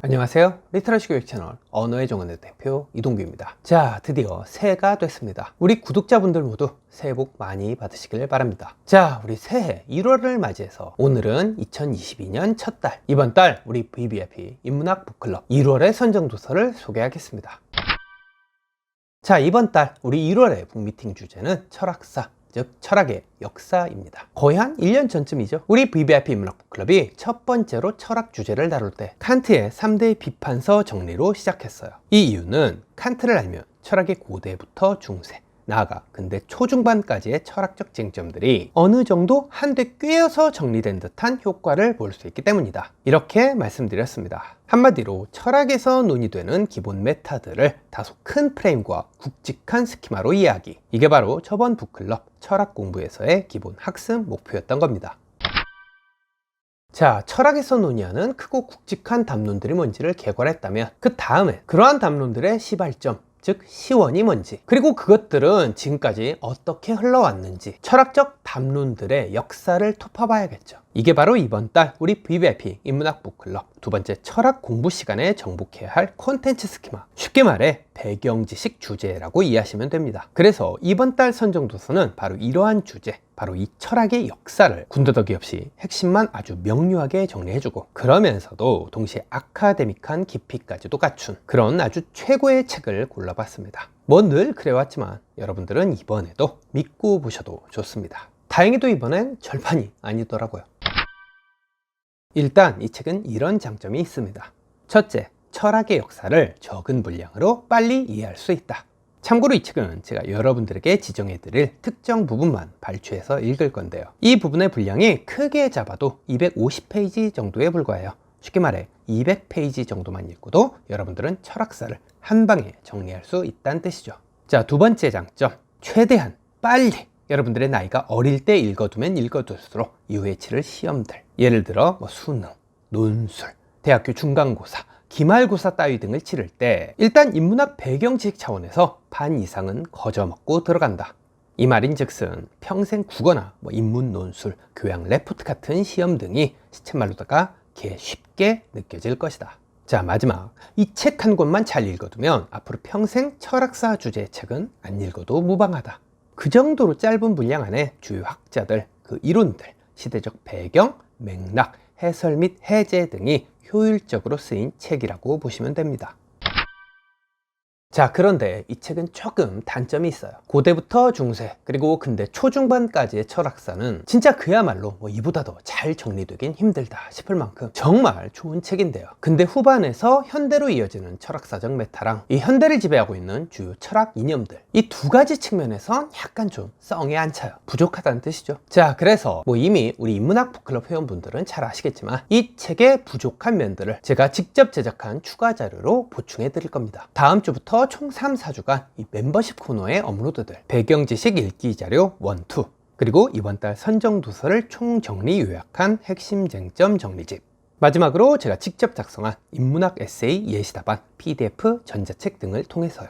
안녕하세요. 리터러시 교육 채널 언어의 정원의 대표 이동규입니다. 자, 드디어 새해가 됐습니다. 우리 구독자분들 모두 새해 복 많이 받으시길 바랍니다. 자, 우리 새해 1월을 맞이해서 오늘은 2022년 첫 달, 이번 달 우리 VBIP 인문학 북클럽 1월의 선정 도서를 소개하겠습니다. 자, 이번 달 우리 1월의 북미팅 주제는 철학사, 즉 철학의 역사입니다. 거의 한 1년 전쯤이죠. 우리 VVIP 인문학 클럽이 첫 번째로 철학 주제를 다룰 때 칸트의 3대 비판서 정리로 시작했어요. 이 이유는 칸트를 알면 철학의 고대부터 중세, 나아가 근대 초중반까지의 철학적 쟁점들이 어느 정도 한데 꿰어서 정리된 듯한 효과를 볼 수 있기 때문이다. 이렇게 말씀드렸습니다. 한마디로 철학에서 논의되는 기본 메타들을 다소 큰 프레임과 굵직한 스키마로 이해하기. 이게 바로 저번 북클럽 철학 공부에서의 기본 학습 목표였던 겁니다. 자, 철학에서 논의하는 크고 굵직한 담론들이 뭔지를 개괄했다면 그 다음에 그러한 담론들의 시발점, 즉 시원이 뭔지 그리고 그것들은 지금까지 어떻게 흘러왔는지 철학적 담론들의 역사를 토파봐야겠죠 이게 바로 이번 달 우리 VVIP 인문학 북클럽 두 번째 철학 공부 시간에 정복해야 할 콘텐츠 스키마. 쉽게 말해 배경 지식 주제라고 이해하시면 됩니다. 그래서 이번 달 선정 도서는 바로 이러한 주제 바로 이 철학의 역사를 군더더기 없이 핵심만 아주 명료하게 정리해주고 그러면서도 동시에 아카데믹한 깊이까지도 갖춘 그런 아주 최고의 책을 골라봤습니다. 뭐 늘 그래왔지만 여러분들은 이번에도 믿고 보셔도 좋습니다. 다행히도 이번엔 절판이 아니더라고요 일단 이 책은 이런 장점이 있습니다 첫째, 철학의 역사를 적은 분량으로 빨리 이해할 수 있다 참고로 이 책은 제가 여러분들에게 지정해드릴 특정 부분만 발췌해서 읽을 건데요. 이 부분의 분량이 크게 잡아도 250페이지 정도에 불과해요. 쉽게 말해 200페이지 정도만 읽고도 여러분들은 철학사를 한 방에 정리할 수 있다는 뜻이죠. 자, 두 번째 장점. 최대한 빨리 여러분들의 나이가 어릴 때 읽어두면 읽어둘수록 이후에 치를 시험들. 예를 들어 뭐 수능, 논술, 대학교 중간고사, 기말고사 따위 등을 치를 때 일단 인문학 배경 지식 차원에서 반 이상은 거저먹고 들어간다. 이 말인 즉슨 평생 국어나 뭐 인문 논술, 교양 레포트 같은 시험 등이 시쳇말로다가 개 쉽게 느껴질 것이다. 자 마지막 이 책 한 권만 잘 읽어두면 앞으로 평생 철학사 주제의 책은 안 읽어도 무방하다. 그 정도로 짧은 분량 안에 주요 학자들, 그 이론들, 시대적 배경, 맥락, 해설 및 해제 등이 효율적으로 쓰인 책이라고 보시면 됩니다. 자, 그런데 이 책은 조금 단점이 있어요. 고대부터 중세, 그리고 근대 초중반까지의 철학사는 진짜 그야말로 뭐 이보다 더 잘 정리되긴 힘들다 싶을 만큼 정말 좋은 책인데요. 근대 후반에서 현대로 이어지는 철학사적 메타랑 이 현대를 지배하고 있는 주요 철학 이념들 이 두 가지 측면에선 약간 좀 썽에 안 차요. 부족하다는 뜻이죠. 자, 그래서 뭐 이미 우리 인문학 북클럽 회원분들은 잘 아시겠지만 이 책의 부족한 면들을 제가 직접 제작한 추가 자료로 보충해 드릴 겁니다. 다음 주부터 총 3, 4주간 이 멤버십 코너에 업로드될 배경 지식 읽기 자료 1, 2 그리고 이번 달 선정 도서를 총 정리 요약한 핵심 쟁점 정리집 마지막으로 제가 직접 작성한 인문학 에세이 예시답안 PDF 전자책 등을 통해서요.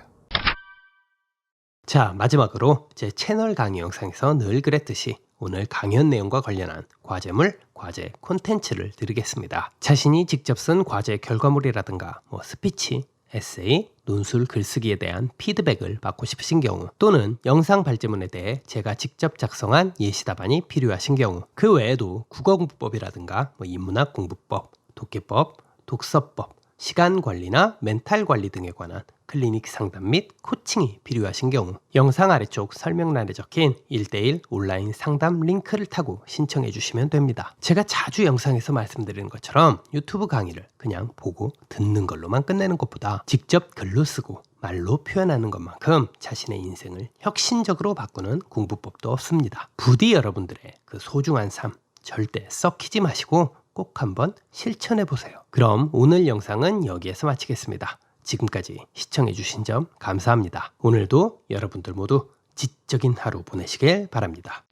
자, 마지막으로 제 채널 강의 영상에서 늘 그랬듯이 오늘 강연 내용과 관련한 과제물, 과제 콘텐츠를 드리겠습니다. 자신이 직접 쓴 과제 결과물이라든가 뭐 스피치, 에세이, 논술 글쓰기에 대한 피드백을 받고 싶으신 경우 또는 영상 발제문에 대해 제가 직접 작성한 예시 답안이 필요하신 경우 그 외에도 국어 공부법이라든가 뭐 인문학 공부법, 독해법, 독서법, 시간 관리나 멘탈 관리 등에 관한 클리닉 상담 및 코칭이 필요하신 경우 영상 아래쪽 설명란에 적힌 1대1 온라인 상담 링크를 타고 신청해 주시면 됩니다. 제가 자주 영상에서 말씀드리는 것처럼 유튜브 강의를 그냥 보고 듣는 걸로만 끝내는 것보다 직접 글로 쓰고 말로 표현하는 것만큼 자신의 인생을 혁신적으로 바꾸는 공부법도 없습니다. 부디 여러분들의 그 소중한 삶 절대 썩히지 마시고 꼭 한번 실천해 보세요. 그럼 오늘 영상은 여기에서 마치겠습니다. 지금까지 시청해주신 점 감사합니다. 오늘도 여러분들 모두 지적인 하루 보내시길 바랍니다.